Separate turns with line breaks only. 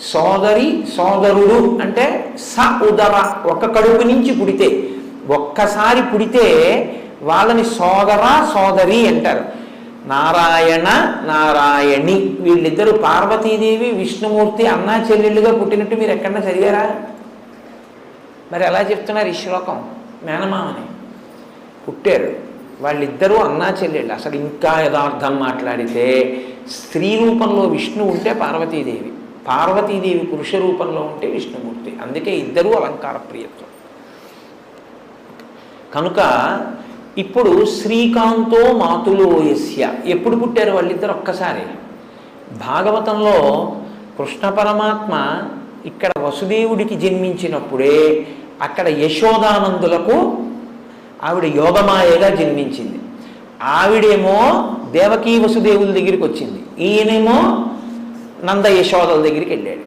సోదరి సోదరుడు అంటే స ఉదర ఒక కడుపు నుంచి పుడితే. ఒక్కసారి పుడితే వాళ్ళని సోదర సోదరి అంటారు. నారాయణ నారాయణి వీళ్ళిద్దరూ పార్వతీదేవి విష్ణుమూర్తి అన్నా చెల్లెళ్ళుగా పుట్టినట్టు మీరు ఎక్కడన్నా చదివారా? మరి ఎలా చెప్తున్నారు ఈ శ్లోకం. మేనమామని. పుట్టారు. వాళ్ళిద్దరూ అన్నా చెల్లెళ్ళు. అసలు ఇంకా యథార్థం మాట్లాడితే స్త్రీ రూపంలో విష్ణు ఉంటే పార్వతీదేవి. పార్వతీదేవి పురుష రూపంలో ఉంటే విష్ణుమూర్తి. అందుకే ఇద్దరూ అలంకార ప్రియత్వం కనుక ఇప్పుడు శ్రీకాంతో మాతులోయస్య. ఎప్పుడు పుట్టారు వాళ్ళిద్దరు ఒక్కసారి? భాగవతంలో కృష్ణ పరమాత్మ ఇక్కడ వసుదేవుడికి జన్మించినప్పుడే అక్కడ యశోదానందులకు ఆవిడ యోగమాయగా జన్మించింది. ఆవిడేమో దేవకీ వసుదేవుల దగ్గరికి వచ్చింది. ఈయనేమో నంద యశోదల దగ్గరికి వెళ్ళాడు.